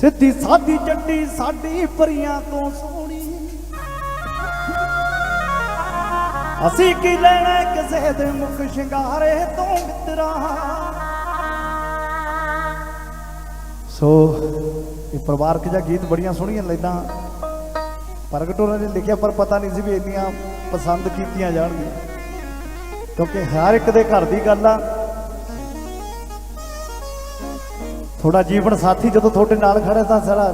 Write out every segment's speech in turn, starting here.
ਸਿੱਧੀ ਸਾਦੀ ਚੱਡੀ ਸਾਡੀ ਪਰੀਆਂ ਤੋਂ ਸੋਹਣੀ। ਅਸੀਂ ਕੀ ਲੈਣਾ ਕਿਸੇ ਦੇ ਮੁਖ ਸ਼ਿੰਗਾਰੇ ਤੋਂ ਮਿੱਤਰਾ? ਸੋ, ਇਹ ਪਰਿਵਾਰਕ ਜਿਹਾ ਗੀਤ ਬੜੀਆਂ ਸੋਹਣੀਆਂ ਲੈਂਦਾ ਪ੍ਰਗਟ ਉਹਨਾਂ ਨੇ ਲਿਖਿਆ, ਪਰ ਪਤਾ ਨਹੀਂ ਸੀ ਵੀ ਇੰਨੀਆਂ ਪਸੰਦ ਕੀਤੀਆਂ ਜਾਣਗੀਆਂ। ਕਿਉਂਕਿ ਹਰ ਇੱਕ ਦੇ ਘਰ ਦੀ ਗੱਲ ਆ ਤੁਹਾਡਾ ਜੀਵਨ ਸਾਥੀ ਜਦੋਂ ਤੁਹਾਡੇ ਨਾਲ ਖੜਾ ਤਾਂ ਸਾਰਾ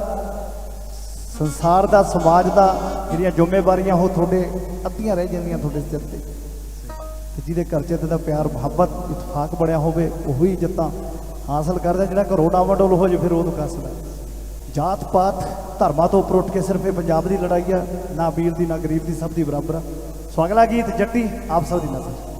ਸੰਸਾਰ ਦਾ, ਸਮਾਜ ਦਾ, ਜਿਹੜੀਆਂ ਜ਼ਿੰਮੇਵਾਰੀਆਂ ਉਹ ਤੁਹਾਡੇ ਅੱਧੀਆਂ ਰਹਿ ਜਾਂਦੀਆਂ ਤੁਹਾਡੇ ਸਿਰ ਤੇ। ਤੇ ਜਿਹਦੇ ਘਰ 'ਚ ਦਾ ਪਿਆਰ, ਮੁਹੱਬਤ ਇਤਫਾਕ ਬਣਿਆ ਹੋਵੇ, ਉਹੀ ਇੱਜ਼ਤਾਂ ਹਾਸਲ ਕਰਦਾ, ਜਿਹੜਾ ਘਰੋਂ ਡਾਵਾਡੋਲ ਹੋ ਜੇ, ਫਿਰ ਉਹਨੂੰ ਕੱਸਦਾ ਜਾਤ ਪਾਤ ਧਰਮਾਂ ਤੋਂ ਉੱਪਰ ਉੱਠ ਕੇ ਸਿਰਫ ਇਹ ਪੰਜਾਬ ਦੀ ਲੜਾਈ ਆ, ਨਾ ਅਮੀਰ ਦੀ, ਨਾ ਗਰੀਬ ਦੀ, ਸਭ ਦੀ ਬਰਾਬਰ ਆ। ਸੋ ਅਗਲਾ ਗੀਤ ਜੱਟੀ ਆਪ ਸਭ ਦੀ ਨਜ਼ਰ।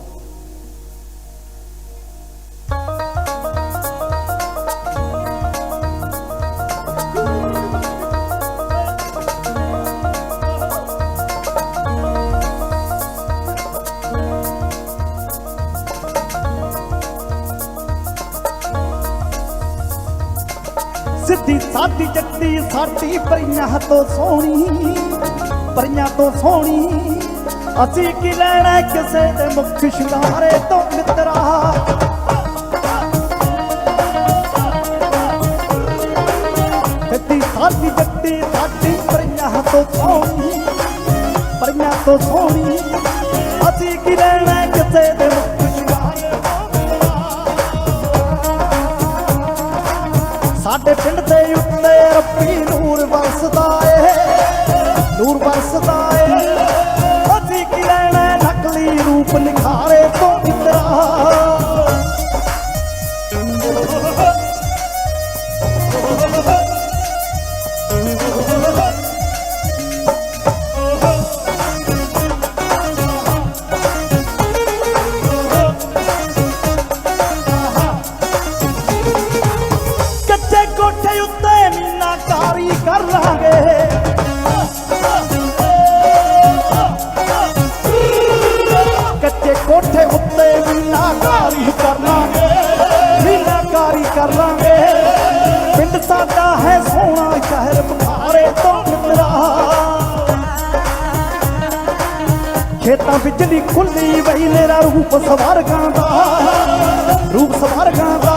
ਸਿੱਧੀ ਸਾਦੀ ਜੱਟੀ ਸਾਡੀ ਪਰੀਆਂ ਤੋਂ ਸੋਹਣੀ, ਪਰੀਆਂ ਤੋਂ ਸੋਹਣੀ। ਅਸੀਂ ਕੀ ਲੈਣਾ ਕਿਸੇ ਦੇ ਮੁਖ ਸ਼ਿੰਗਾਰੇ ਤੋਂ ਮਿੱਤਰਾ? ਸਿੱਧੀ ਸਾਦੀ ਜੱਟੀ ਸਾਡੀ ਪਰੀਆਂ ਤੋਂ ਸੋਹਣੀ, ਪਰੀਆਂ ਤੋਂ ਸੋਹਣੀ। ਅਸੀਂ ਕੀ ਲੈਣਾ ਸਾਡੇ ਪਿੰਡ ਦੇ ਉੱਤੇ ਰੱਬੀ ਨੂਰ ਵਰਸਦਾ ਏ। ਨੂਰ ਵਰਸਦਾ ਸਾਡਾ ਹੈ ਸੋਹਣਾ ਸ਼ਹਿਰ ਬਖਾਰੇ ਤੋਂ ਮਿੱਤਰਾ ਖੇਤਾਂ ਵਿੱਚ ਦੀ ਖੁੱਲੀ ਵਈ ਮੇਰਾ ਰੂਪ ਸਵਾਰਗਾਂ ਦਾ। ਰੂਪ ਸਵਾਰਗਾਂ ਦਾ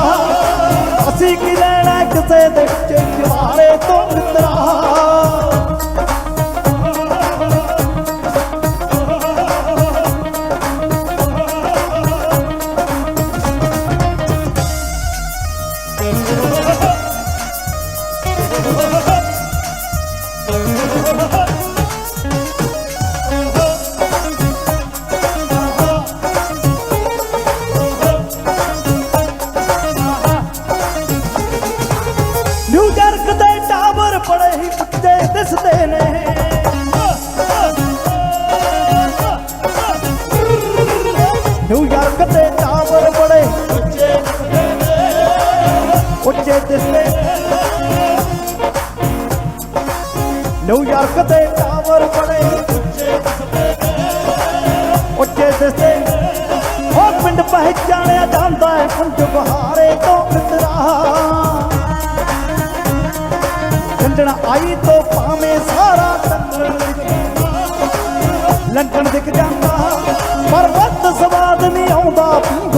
ਨਿਊਯਾਰਕ ਦੇ ਟਾਵਰ ਬੜੇ ਉੱਚੇ ਦਿਸਦੇ ਨੇ ਉੱਚੇ ਦਿਸਦੇ ਉਹ ਪਿੰਡ ਪਹਿਚਾਣਿਆ ਜਾਂਦਾ ਹੈ ਪੁੰਜ ਬਹਾਰੇ ਤੋਂ ਮਿੱਤਰਾ ਲੰਡਨ ਆਈ ਤੋਂ ਭਾਵੇਂ ਸਾਰਾ ਲੰਡਨ ਲੰਡਨ ਦਿਖ ਜਾਂਦਾ ਪਰ ਵੱਧ ਸਵਾਦ ਨਹੀਂ ਆਉਂਦਾ ਪੀਂਗੋ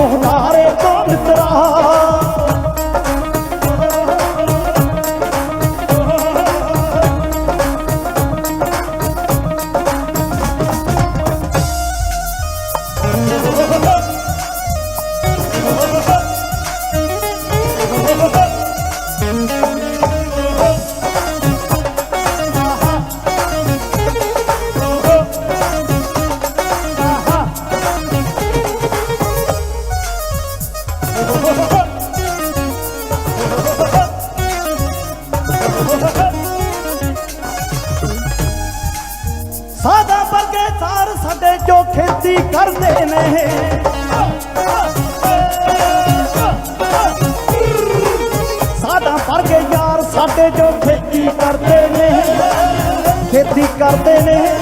ਸਾਦਾ ਵਰਗੇ ਸਾਰ ਸਾਡੇ ਜੋ ਖੇਤੀ ਕਰਦੇ ਨੇ। ਸਾਦਾ ਵਰਗੇ ਯਾਰ ਸਾਡੇ ਜੋ ਖੇਤੀ ਕਰਦੇ ਨੇ। ਖੇਤੀ ਕਰਦੇ ਨੇ।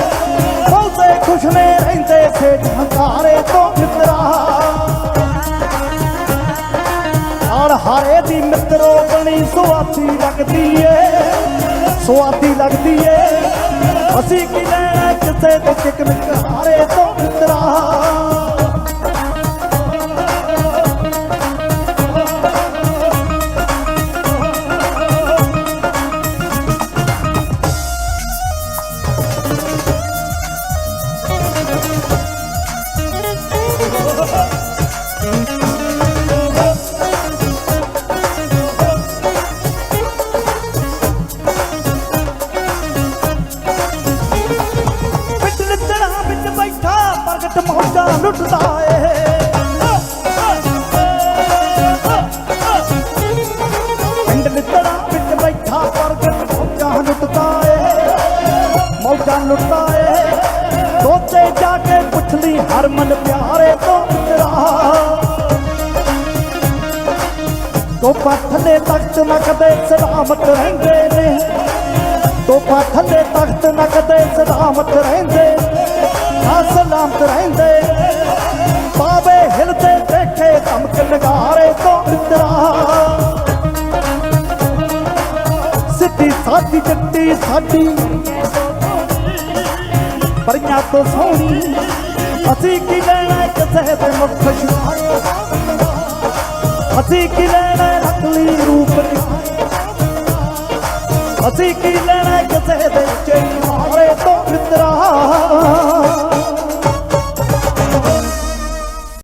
ਬਹੁਤੇ ਖੁਸ਼ ਨੇ, ਰਹਿੰਦੇ ਸੇਠ ਹੰਕਾਰੇ ਤੋਂ ਮਿੱਤਰਾ। ਨਾਲ ਹਾਰੇ ਦੀ ਮਿੱਤਰੋ ਬਣੀ ਸੁਆਥੀ ਲੱਗਦੀ ਏ। ਸਵਾਦੀ ਲੱਗਦੀ ਏ। ਅਸੀਂ ਕੀ ਲੈਣਾ ਕਿਸੇ ਦੇ ਚਿਕਨ ਹਾਰੇ ਤੋਂ ਮਿੱਤਰਾ ਪ੍ਰਗਟ ਮੌਜਾਂ ਲੁੱਟਦਾ ਏ। ਪਿੰਡ ਲਿੱਤਣਾ ਵਿੱਚ ਬੈਠਾ ਪ੍ਰਗਟ ਮੌਜਾਂ ਲੁੱਟਦਾ ਏ। ਮੌਜਾਂ ਲੁੱਟਦਾ ਏ। ਦੋਤੇ ਜਾ ਕੇ ਪੁੱਛ ਲਈ ਹਰਮਨ ਪਿਆਰੇ ਤੋਂ ਤੇਰਾ ਤੋਪਾ ਥੱਲੇ ਤਖਤ ਨਕਦੇ ਸਲਾਮਤ ਰਹਿੰਦੇ ਨੇ। ਤੋਪਾ ਥੱਲੇ ਤਖਤ ਨਕਦੇ ਸਲਾਮਤ ਰਹਿੰਦੇ ਆ ਸਲਾਮਤ ਰਹਿੰਦੇ। ਬਾਵੇ ਹਿਲਦੇ ਦੇਖੇ ਧਮਕ ਨਗਾਰੇ ਤੋਂ ਮਿੱਤਰਾ ਸਿੱਧੀ ਸਾਦੀ ਜੱਟੀ ਸਾਡੀ। ਪਰੀਆਂ ਤੋਂ ਸੋਹਣੀ। ਅਸੀਂ ਕੀ ਲੈਣਾ ਕਿਸੇ ਦੇ ਮੁਖ ਸ਼ੁਰੂ ਅਸੀਂ ਕੀ ਲੈਣਾ ਨਕਲੀ ਰੂਪ ਅਸੀਂ ਕੀ ਲੈਣਾ ਕਿਸੇ ਦੇ ਚੈਨ